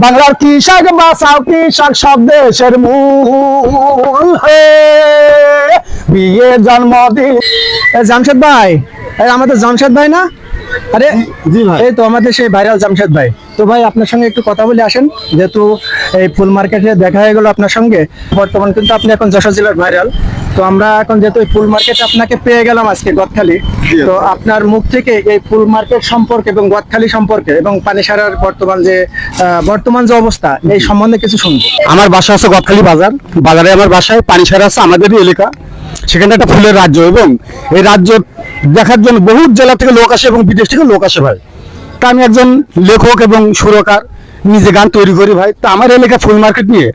বাংলার কৃষক বাঁচাও কৃষক সব দেশের মূল বিয়ে জন্মদিন। জামশেদ ভাই আমাদের জামশেদ ভাই না? আরে এই তো আমাদের সেই ভাইরাল জামশেদ ভাই। তো ভাই আপনার সঙ্গে একটু কথা বলে আসেন যেহেতু এই ফুল মার্কেটে দেখা হয়ে গেল আপনার সঙ্গে। বর্তমান কিন্তু আপনি এখন যশোর জেলার ভাইরাল। তো আমরা এখন যেহেতু এই ফুল মার্কেটে আপনাকে পেয়ে গেলাম আজকে গদখালি তো আপনার মুখ থেকে এই ফুল মার্কেট সম্পর্কে এবং গদখালি সম্পর্কে এবং পানিসারার বর্তমান যে বর্তমান যে অবস্থা এই সম্বন্ধে কিছু শুনব। আমার বাসা আছে গদখালি বাজার। বাজারে আমার বাসায় পানিসার আছে আমাদেরই এলাকা। সেখানে একটা ফুলের রাজ্য এবং এই রাজ্য দেখার জন্য বহু জেলা থেকে লোক আসে এবং বিদেশ থেকে লোক আসে ভাই। তা আমি একজন লেখক এবং সুরকার, নিজে গান তৈরি করি ভাই। তা আমার এলাকা ফুল মার্কেট নিয়ে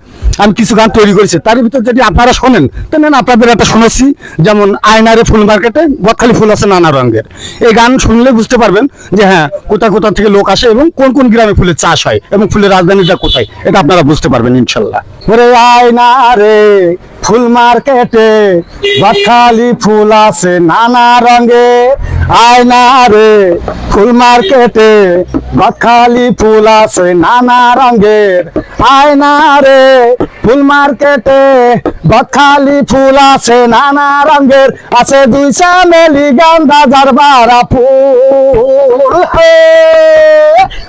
আমি কিছু গান তৈরি করেছি। তার ভিতর যদি আপনারা শোনেন, তো নেন আপনাদের একটা শুনেছি, যেমন আয়নারে ফুল মার্কেটে গদখালি ফুল আছে নানা রঙের। এই গান শুনলে বুঝতে পারবেন যে হ্যাঁ কোথা কোথা থেকে লোক আসে এবং কোন কোন গ্রামে ফুলের চাষ হয় এবং ফুলের রাজধানীটা কোথায়, এটা আপনারা বুঝতে পারবেন ইনশাল্লাহ। ওরে আয়না রে, ফুল মার্কেটে গদখালি ফুল আছে নানা রঙে। আয়না রে, ফুল মার্কেটে গদখালি ফুল আছে নানা রঙের আয়না রে, ফুল মার্কেটে গদখালি ফুল আছে নানা রঙের আছে দুই চামেলি গান্দা জারবারা ফুল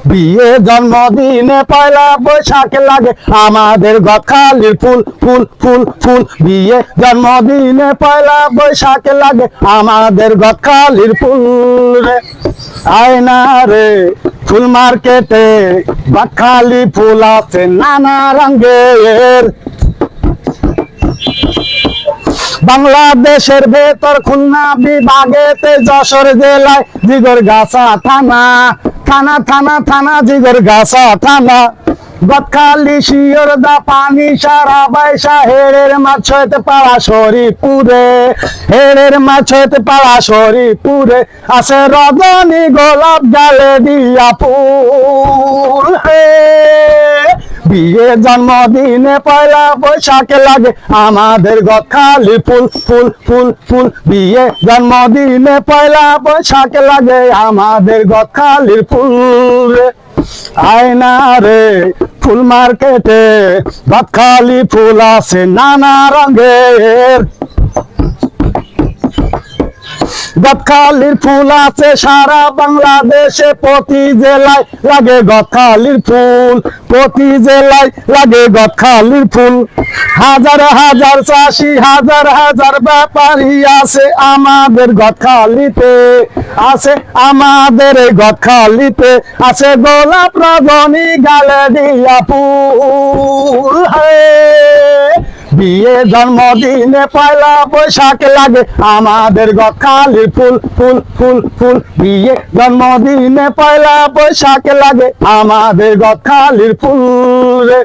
বিয়ে জন্মদিনে পয়লা বৈশাখে লাগে। আমাদের গদখালির ফুল ফুল ফুল ফুল। বিয়ে জন্মদিনে পয়লা বৈশাখে লাগে। আমাদের গদখালির ফুল রে। আয়না রে, ফুল মার্কেটে গদখালি ফুল আছে নানা রঙের। বাংলাদেশের ভেতর খুলনা বিভাগেতে যশোর জেলায় জিগর গাছা থানা। থানা থানা থানা, জিগর গাছা, থানা। গতকালি শিওর দা পানি সারা বাইসা হেড়ের মাছ হইতে পাড়া শরীপুরে হেড়ের মাছ হইতে পাড়া শরীপুরে আছে রজনী গোলাপ জালে দিয়া ফুল হে বিয়ে জন্মদিনে পয়লা বৈশাখে লাগে আমাদের গখালি ফুল ফুল ফুল ফুল। বিয়ে জন্মদিনে পয়লা বৈশাখে লাগে আমাদের গখালি ফুল। আয়না রে, ফুল মার্কেটে গখালি ফুল আছে নানা রঙের। গদখালির ফুল আছে সারা বাংলাদেশে, প্রতি জেলায় লাগে গদখালির ফুল, প্রতি জেলায় লাগে গদখালির ফুল। হাজার হাজার চাষি, হাজার হাজার ব্যাপারী আছে আমাদের গদখালিতে আছে আমাদের গদখালিতে আছে গোলাপ রজনী গালে দিয়া ফুল বিয়ে জন্মদিনে পয়লা বৈশাখ লাগে। আমাদের গখালি ফুল ফুল ফুল ফুল। বিয়ে জন্মদিনে পয়লা বৈশাখ লাগে। আমাদের গখালির ফুল রে।